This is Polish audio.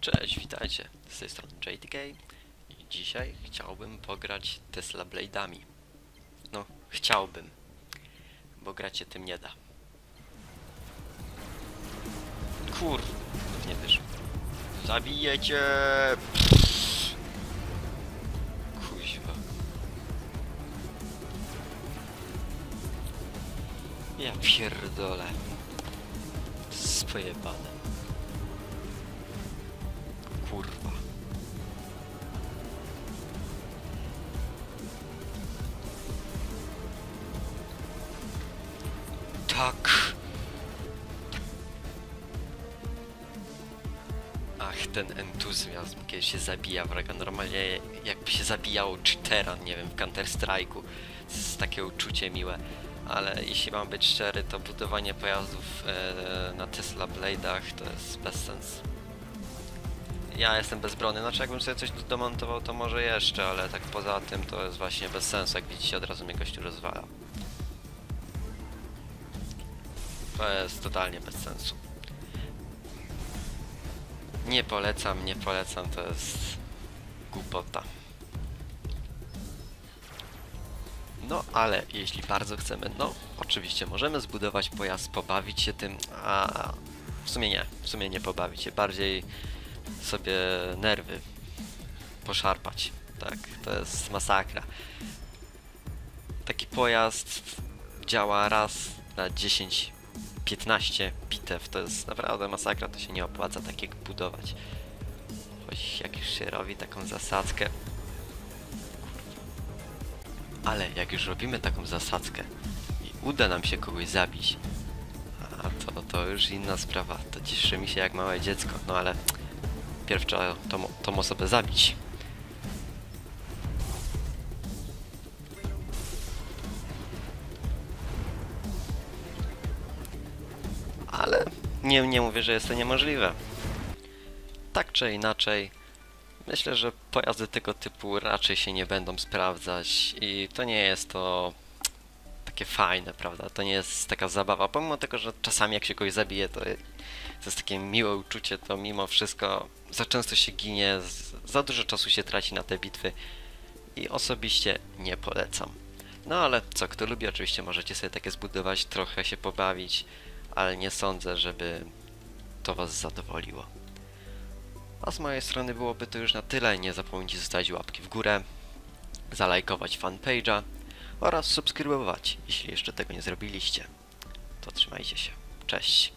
Cześć, witajcie. Z tej strony JTK i dzisiaj chciałbym pograć Tesla Blade'ami. No, chciałbym, bo gracie tym nie da. Kur... nie wyszło. Zabijecie! Kuźwa. Ja pierdolę. Spojebane. Kurwa. Tak. Ach, ten entuzjazm, kiedy się zabija wroga. Normalnie jakby się zabijało cheatera, nie wiem, w Counter Strike'u. jest takie uczucie miłe. Ale jeśli mam być szczery, to budowanie pojazdów e, na Tesla Blade'ach to jest bez sensu ja jestem bezbronny. Znaczy jakbym sobie coś domontował to może jeszcze, ale tak poza tym to jest właśnie bez sensu, jak widzicie od razu mnie gościu rozwala. To jest totalnie bez sensu. Nie polecam, nie polecam, to jest głupota. No, ale jeśli bardzo chcemy, no oczywiście możemy zbudować pojazd, pobawić się tym, a w sumie nie, w sumie nie pobawić się, bardziej sobie nerwy poszarpać. Tak, to jest masakra. Taki pojazd działa raz na 10 15 bitew, to jest naprawdę masakra, to się nie opłaca takiego budować. Choć jak już się robi taką zasadzkę. Ale jak już robimy taką zasadzkę i uda nam się kogoś zabić, a to, to już inna sprawa. To cieszy mi się jak małe dziecko, no ale Pierw trzeba tą, tą osobę zabić. Ale nie, nie mówię, że jest to niemożliwe. Tak czy inaczej, myślę, że pojazdy tego typu raczej się nie będą sprawdzać i to nie jest to takie fajne, prawda? To nie jest taka zabawa, pomimo tego, że czasami jak się kogoś zabije, to jest takie miłe uczucie, to mimo wszystko za często się ginie, za dużo czasu się traci na te bitwy i osobiście nie polecam. No ale co, kto lubi, oczywiście możecie sobie takie zbudować, trochę się pobawić, ale nie sądzę, żeby to Was zadowoliło. A z mojej strony byłoby to już na tyle. Nie zapomnijcie zostawić łapki w górę, zalajkować fanpage'a oraz subskrybować, jeśli jeszcze tego nie zrobiliście. To trzymajcie się. Cześć.